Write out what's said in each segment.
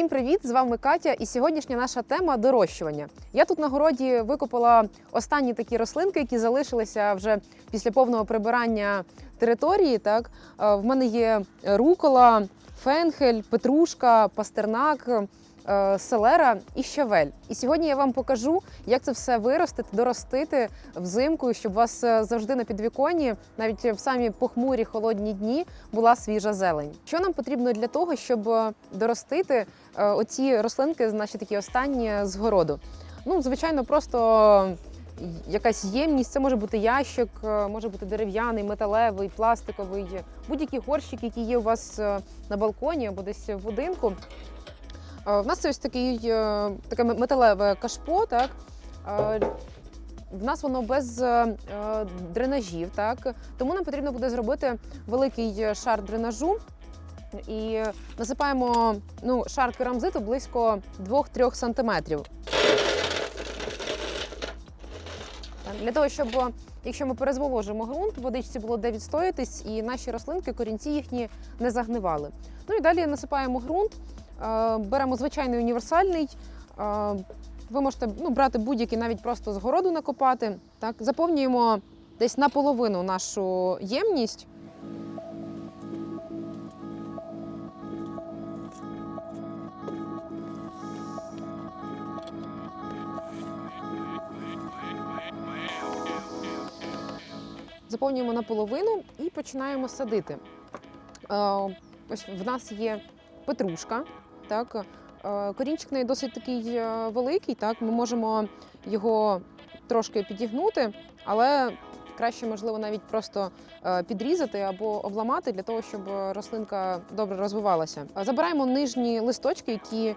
Всім привіт! З вами Катя, і сьогоднішня наша тема дорощування. Я тут на городі викопала останні такі рослинки, які залишилися вже після повного прибирання території. Так Е, в мене є рукола, фенхель, петрушка, пастернак. Е, Селера і щавель. І сьогодні я вам покажу, як це все виростити, доростити взимку, щоб у вас е, завжди на підвіконні, навіть в самі похмурі холодні дні, була свіжа зелень. Що нам потрібно для того, щоб е, доростити оці рослинки, наші такі останні з городу? Ну, звичайно, просто якась ємність. Це може бути ящик, може бути дерев'яний, металевий, пластиковий, будь-який горщик, який є у вас на балконі або десь в будинку. Е, В нас це ось такий е, таке металеве кашпо, так. Е, В нас воно без дренажів, так тому нам потрібно буде зробити великий шар дренажу і насипаємо ну, шар керамзиту близько 2-3 сантиметрів. Для того, щоб якщо ми перезволожимо ґрунт, водичці було де відстоятись, і наші рослинки, корінці їхні не загнивали. Ну і далі насипаємо ґрунт, беремо звичайний універсальний. е, Ви можете ну, брати будь-який, навіть просто з городу накопати. Так, заповнюємо десь наполовину нашу ємність. Заповнюємо наполовину і починаємо садити. Е, Ось в нас є петрушка. Так, Е, корінчик неї досить такий е, великий. Так, ми можемо його трошки підігнути, але краще, можливо, навіть просто е, підрізати або обламати для того, щоб рослинка добре розвивалася. Забираємо нижні листочки, які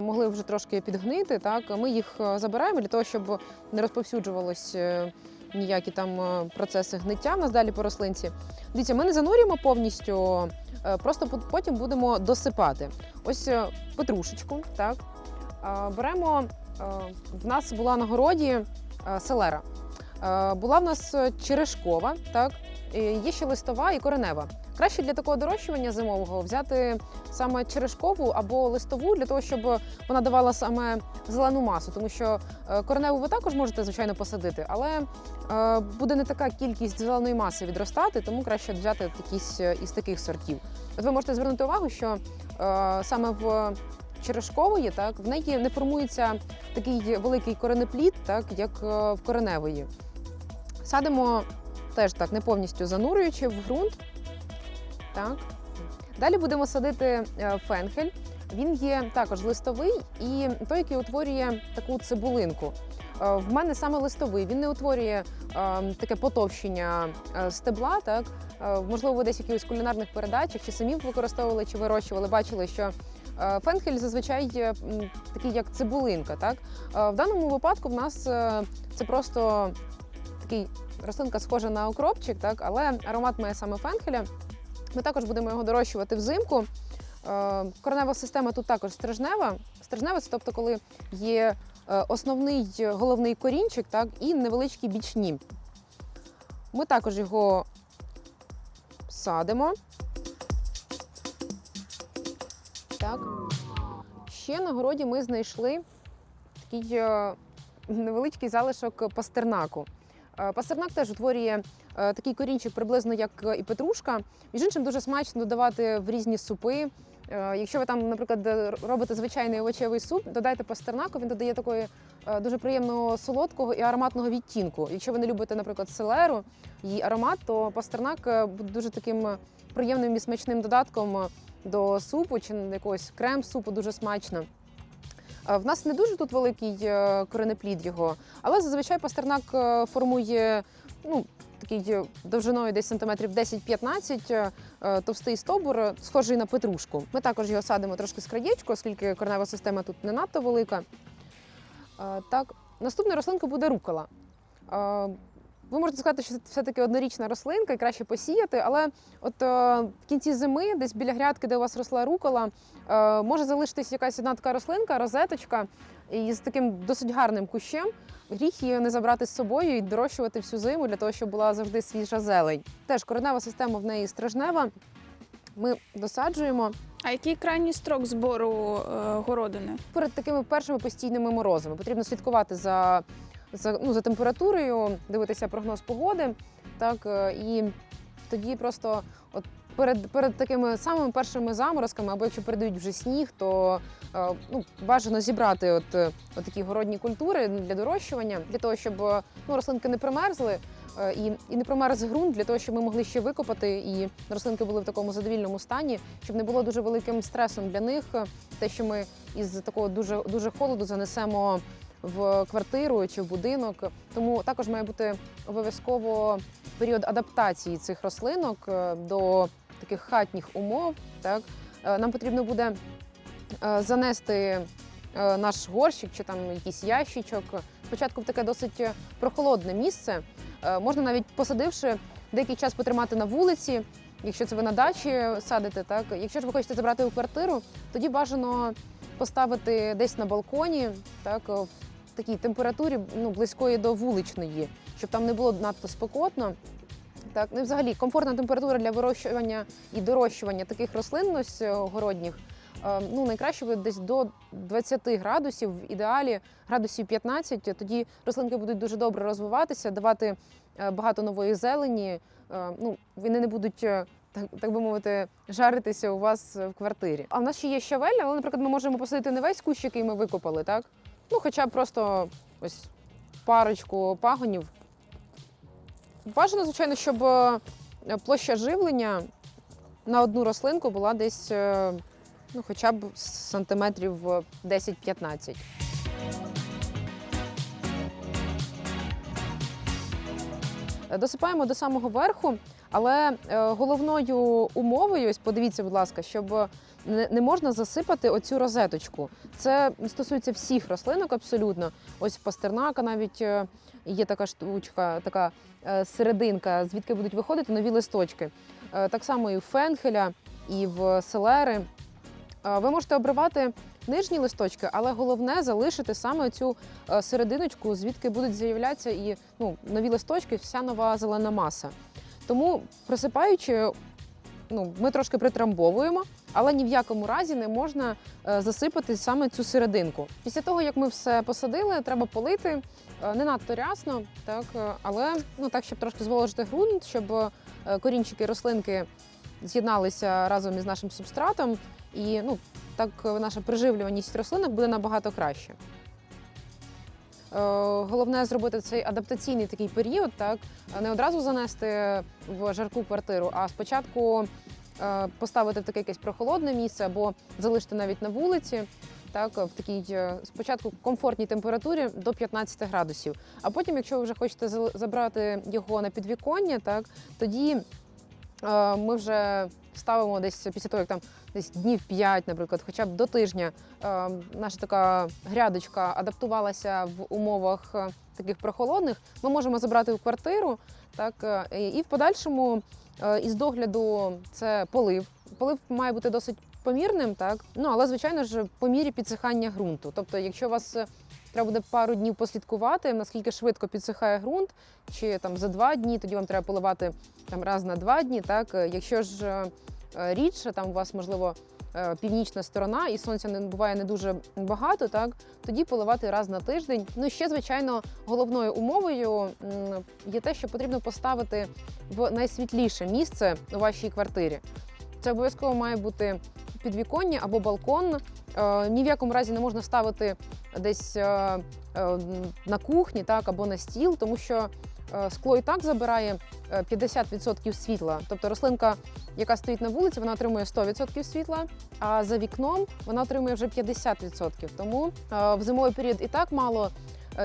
могли вже трошки підгнити. Так, ми їх забираємо для того, щоб не розповсюджувалось. Ніякі там процеси гниття в нас далі по рослинці. Дивіться, ми не занурюємо повністю, просто пот- потім будемо досипати. Ось е, петрушечку, так. Е, Беремо, е, в нас була на городі е, селера. Е, Була в нас е, черешкова, так. Є ще листова і коренева. Краще для такого дорощування зимового взяти саме черешкову або листову, для того, щоб вона давала саме зелену масу, тому що е, кореневу ви також можете, звичайно, посадити, але е, буде не така кількість зеленої маси відростати, тому краще взяти якісь е, із таких сортів. От ви можете звернути увагу, що саме в черешкової, так в неї не формується такий великий коренеплід, так як в кореневої. Садимо теж так, не повністю занурюючи в ґрунт. Так. Далі будемо садити е, фенхель. Він є також листовий і той, який утворює таку цибулинку. Е, В мене саме листовий, він не утворює е, таке потовщення е, стебла. Так можливо, ви десь якихось кулінарних передачах чи самі використовували чи вирощували, бачили, що фенхель зазвичай такий як цибулинка. Так в даному випадку в нас це просто такий рослинка схожа на окропчик, так але аромат має саме фенхеля. Ми також будемо його дорощувати взимку. Е, Коренева система тут також стрижнева. Стрижнева це тобто, коли є е, основний головний корінчик, так, і невеличкі бічні. Ми також його садимо. Так. Ще на городі ми знайшли такий е, невеличкий залишок пастернаку. Е, Пастернак теж утворює е, такий корінчик приблизно як е, і петрушка. Між іншим дуже смачно додавати в різні супи. Е, Якщо ви там, наприклад, е, робите звичайний овочевий суп, додайте пастернаку, він додає такої е, дуже приємного солодкого і ароматного відтінку. Якщо ви не любите, наприклад, селеру, її аромат, то пастернак е, буде дуже таким е, приємним і смачним додатком е, до супу чи якогось крем-супу, дуже смачно. Е, В нас не дуже тут великий е, коренеплід його, але зазвичай пастернак е, формує ну, такий довжиною десь сантиметрів 10-15, е, е, товстий стовбур, е, схожий на петрушку. Ми також його садимо трошки з краєчку, оскільки коренева система тут не надто велика. Е, Так, наступна рослинка буде рукола. Ви можете сказати, що це все-таки однорічна рослинка і краще посіяти, але от е, в кінці зими, десь біля грядки, де у вас росла рукола, е, може залишитись якась одна така рослинка, розеточка із таким досить гарним кущем. Гріх її не забрати з собою і дорощувати всю зиму для того, щоб була завжди свіжа зелень. Теж коренева система в неї стражнева. ми досаджуємо А який крайній строк збору е, городини? перед такими першими постійними морозами. Потрібно слідкувати за, за, ну, за температурою, дивитися прогноз погоди. Так, е, і тоді просто от перед, перед такими самими першими заморозками, або якщо передають вже сніг, то е, ну, бажано зібрати от, е, от такі городні культури для дорощування, для того, щоб ну, рослинки не примерзли. І, і не промерз ґрунт для того, щоб ми могли ще викопати, і рослинки були в такому задовільному стані, щоб не було дуже великим стресом для них те, що ми із такого дуже дуже холоду занесемо в квартиру чи в будинок. Тому також має бути обов'язково період адаптації цих рослинок е, до таких хатніх умов. Так Е, нам потрібно буде е, занести наш горщик чи там якийсь ящичок. Спочатку в таке досить прохолодне місце. Можна навіть посадивши деякий час потримати на вулиці. Якщо це ви на дачі садите, так якщо ж ви хочете забрати у квартиру, тоді бажано поставити десь на балконі, так в такій температурі ну, близької до вуличної, щоб там не було надто спекотно. Так, ну взагалі комфортна температура для вирощування і дорощування таких рослин ось, е, городніх. е, Ну, найкраще буде десь до 20 градусів, в ідеалі градусів 15, тоді рослинки будуть дуже добре розвиватися, давати е, багато нової зелені. Ну, вони не будуть, так, так би мовити, жаритися у вас в квартирі. А в нас ще є щавель, але, наприклад, ми можемо посадити не весь кущ, який ми викопали, так? Ну, хоча б просто ось парочку пагонів. Бажано, звичайно, щоб е, площа живлення на одну рослинку була десь е, ну, хоча б сантиметрів е, 10-15. Е, Досипаємо до самого верху, але головною умовою, ось подивіться, будь ласка, щоб не, можна засипати оцю розеточку. Це стосується всіх рослинок абсолютно. Ось пастернака навіть е, є така штучка, така е, серединка, звідки будуть виходити нові листочки. Е, Так само і в фенхеля, і в селери. Ви можете обривати нижні листочки, але головне залишити саме цю серединочку, звідки будуть з'являтися і ну, нові листочки, вся нова зелена маса. Тому присипаючи, ну, ми трошки притрамбовуємо, але ні в якому разі не можна е, засипати саме цю серединку. Після того, як ми все посадили, треба полити е, не надто рясно, так, е, але ну, так, щоб трошки зволожити ґрунт, щоб корінчики рослинки з'єдналися разом із нашим субстратом, і ну, так наша приживлюваність рослинок буде набагато краще. Е, Головне зробити цей адаптаційний такий період, так не одразу занести в жарку квартиру, а спочатку е, поставити в таке якесь прохолодне місце або залишити навіть на вулиці, так в такій е, спочатку комфортній температурі до 15 градусів. А потім, якщо ви вже хочете забрати його на підвіконня, так тоді ми вже ставимо десь після того, як там десь днів 5, наприклад, хоча б до тижня, е, наша така грядочка адаптувалася в умовах е, таких прохолодних, ми можемо забрати в квартиру. Так, е, і в подальшому із догляду це полив. Полив має бути досить помірним, так ну але звичайно ж по мірі підсихання ґрунту. Тобто, якщо у вас треба буде пару днів послідкувати, наскільки швидко підсихає ґрунт, чи там за два дні, тоді вам треба поливати там раз на два дні. Так, Е, якщо ж е, е, рідше, там у вас можливо північна сторона і сонця не буває не дуже багато, так тоді поливати раз на тиждень. Ну і ще звичайно головною умовою є те, що потрібно поставити в найсвітліше місце у вашій квартирі. Це обов'язково має бути підвіконня або балкон. Е, Ні в якому разі не можна ставити десь е, е, на кухні, так або на стіл, тому що скло і так забирає е, 50% світла. Тобто рослинка, яка стоїть на вулиці, вона отримує 100% світла, а за вікном вона отримує вже 50%. Тому в зимовий період і так мало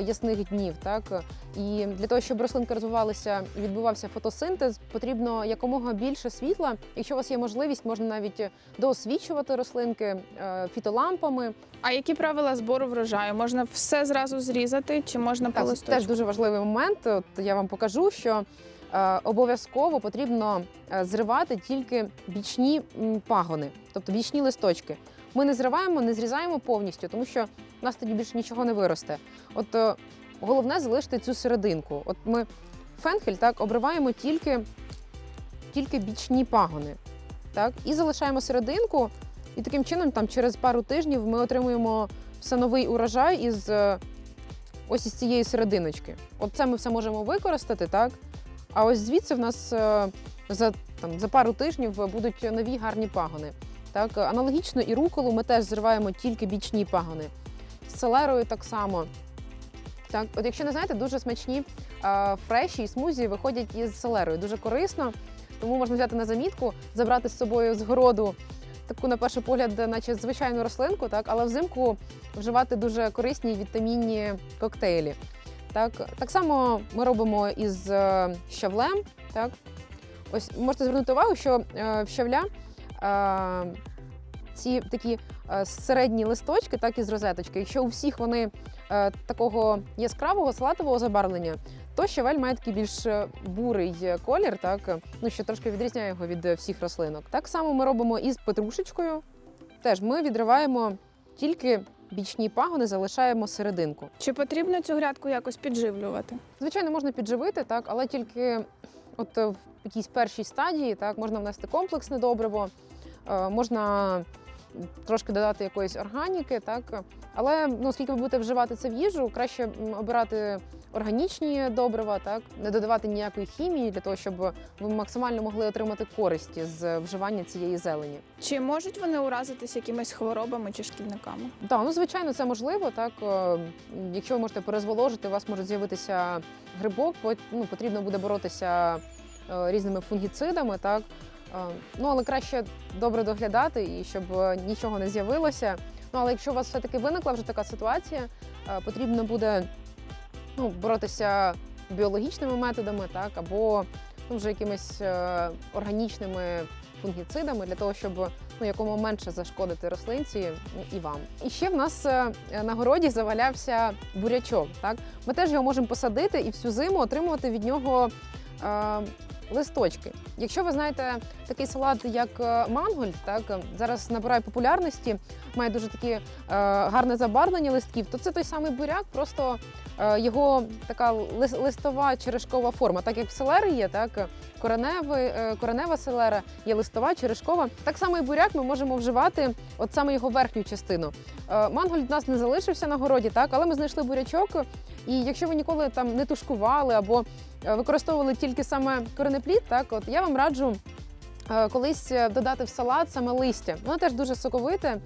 ясних днів. Так і для того, щоб рослинки розвивалися і відбувався фотосинтез, потрібно якомога більше світла. Якщо у вас є можливість, можна навіть доосвічувати рослинки е, фітолампами. А які правила збору врожаю? Можна все зразу зрізати, чи можна по Так, листочку? теж дуже важливий момент. От я вам покажу, що е, обов'язково потрібно е, зривати тільки бічні пагони, тобто бічні листочки. Ми не зриваємо, не зрізаємо повністю, тому що в нас тоді більше нічого не виросте. От е, головне залишити цю серединку. От ми фенхель так обриваємо тільки, тільки бічні пагони. так, і залишаємо серединку. І таким чином, там через пару тижнів ми отримуємо все новий урожай із е, ось із цієї серединочки. От це ми все можемо використати, так? А ось звідси в нас е, за, там, за пару тижнів будуть нові гарні пагони. Так? Аналогічно і руколу ми теж зриваємо тільки бічні пагони. З так само. Так, от якщо не знаєте, дуже смачні е, фреші і смузі виходять із селерою. Дуже корисно, тому можна взяти на замітку, забрати з собою з городу таку, на перший погляд, наче звичайну рослинку, так, але взимку вживати дуже корисні вітамінні коктейлі. Так, так само ми робимо із е, щавлем. Так. Ось можете звернути увагу, що е, в щавля е, ці такі середні листочки, так і з розеточки. Якщо у всіх вони е, такого яскравого салатового забарвлення, то щавель має такий більш е, бурий колір, так ну що трошки відрізняє його від е, всіх рослинок. Так само ми робимо із петрушечкою. Теж ми відриваємо тільки бічні пагони, залишаємо серединку. Чи потрібно цю грядку якось підживлювати? Звичайно, можна підживити, так, але тільки от е, в якійсь першій стадії так, можна внести комплексне добриво, е, можна трошки додати якоїсь органіки, так. Але ну, оскільки ви будете вживати це в їжу, краще обирати органічні добрива, так, не додавати ніякої хімії для того, щоб ви максимально могли отримати користь з вживання цієї зелені. Чи можуть вони уразитись якимись хворобами чи шкідниками? Так, ну звичайно, це можливо. Так, Е, якщо ви можете перезволожити, у вас може з'явитися грибок, ну, потрібно буде боротися е, різними фунгіцидами. Так. Е, Ну, але краще добре доглядати і щоб е, нічого не з'явилося. Ну, але якщо у вас все-таки виникла вже така ситуація, е, потрібно буде ну, боротися біологічними методами, так, або ну, вже якимись органічними фунгіцидами для того, щоб ну, якомога менше зашкодити рослинці і вам. І ще в нас на городі завалявся бурячок. Так? Ми теж його можемо посадити і всю зиму отримувати від нього листочки. Якщо ви знаєте такий салат, як е, мангольд, так е, зараз набирає популярності, має дуже такі е, гарне забарвлення листків, то це той самий буряк, просто е, його така лис- листова черешкова форма, так як в селери є, так кореневий, е, коренева селера, є листова, черешкова. Так само і буряк ми можемо вживати от саме його верхню частину. Е, Мангольд у нас не залишився на городі, так, але ми знайшли бурячок. І якщо ви ніколи там не тушкували або е, використовували тільки саме коренеплід, так от я вам раджу е, колись е, додати в салат саме листя. Воно теж дуже соковите,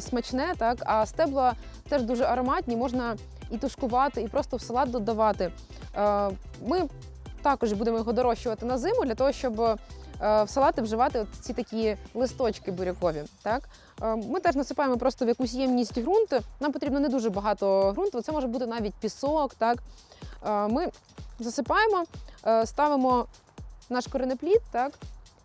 смачне, так, а стебла теж дуже ароматні, можна і тушкувати, і просто в салат додавати. Ми також будемо його дорощувати на зиму для того, щоб в салати вживати ці такі листочки бурякові. Так? Е, Ми теж насипаємо просто в якусь ємність ґрунт. Нам потрібно не дуже багато ґрунту, це може бути навіть пісок. Так? Е, Ми засипаємо, е, ставимо наш коренеплід, так?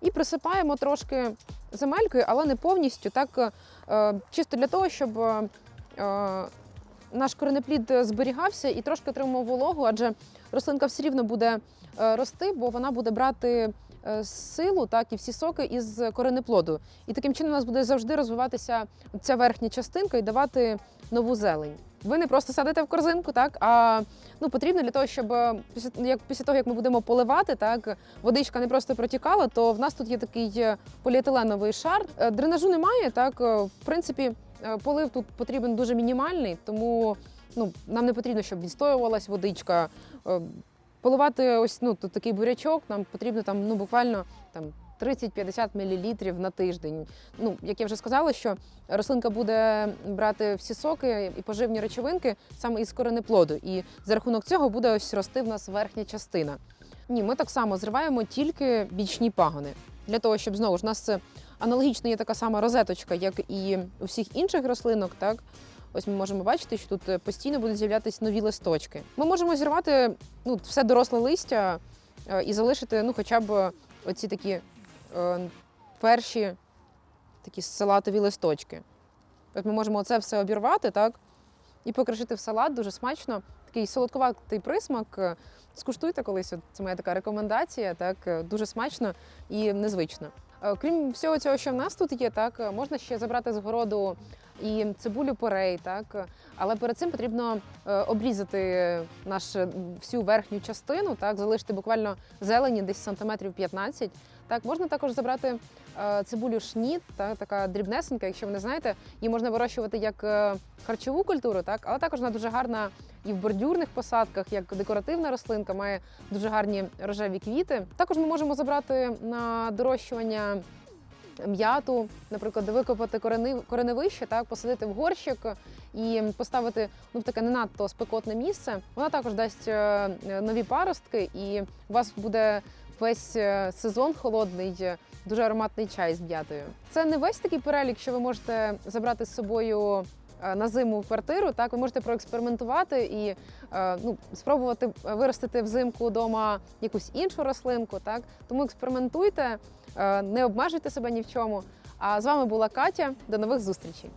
і присипаємо трошки земелькою, але не повністю, так? е, чисто для того, щоб е, е, наш коренеплід зберігався і трошки отримував вологу, адже рослинка все рівно буде е, рости, бо вона буде брати е, силу, так і всі соки із коренеплоду. І таким чином у нас буде завжди розвиватися ця верхня частинка і давати нову зелень. Ви не просто садите в корзинку, так а ну потрібно для того, щоб е, після як після того, як ми будемо поливати, так водичка не просто протікала, то в нас тут є такий е, поліетиленовий шар. Е, Дренажу немає, так е, в принципі, е, полив тут потрібен дуже мінімальний, тому ну нам не потрібно, щоб відстоювалась водичка. Поливати ось ну тут такий бурячок, нам потрібно там ну буквально там 30-50 мл на тиждень. Ну, як я вже сказала, що рослинка буде брати всі соки і поживні речовинки саме із коренеплоду. І за рахунок цього буде ось рости в нас верхня частина. Ні, ми так само зриваємо тільки бічні пагони. Для того, щоб знову ж у нас аналогічно є така сама розеточка, як і у всіх інших рослинок, так? Ось ми можемо бачити, що тут е, постійно будуть з'являтися нові листочки. Ми можемо зірвати ну, все доросле листя е, і залишити ну, хоча б оці такі е, перші такі салатові листочки. От ми можемо це все обірвати, так? І покришити в салат дуже смачно. Такий солодкуватий присмак. Скуштуйте колись. Це моя така рекомендація. Так, дуже смачно і незвично. Крім всього цього, що в нас тут є, так можна ще забрати з городу і цибулю порей, так але перед цим потрібно е, обрізати наш е, всю верхню частину, так залишити буквально зелені десь сантиметрів 15, Так, можна також забрати е, цибулю шніт, та, така дрібнесенька, якщо ви не знаєте, її можна вирощувати як харчову культуру, так, але також вона дуже гарна і в бордюрних посадках, як декоративна рослинка, має дуже гарні рожеві квіти. Також ми можемо забрати на дорощування м'яту, наприклад, викопати корени, кореневище, так, посадити в горщик і поставити ну, в таке не надто спекотне місце. Вона також дасть е, нові паростки, і у вас буде весь е, сезон холодний, е, дуже ароматний чай з м'ятою. Це не весь такий перелік, що ви можете забрати з собою. Е, На зиму в квартиру, так ви можете проекспериментувати і е, ну, спробувати виростити взимку вдома якусь іншу рослинку. Так тому експериментуйте, е, не обмежуйте себе ні в чому. А з вами була Катя. До нових зустрічей.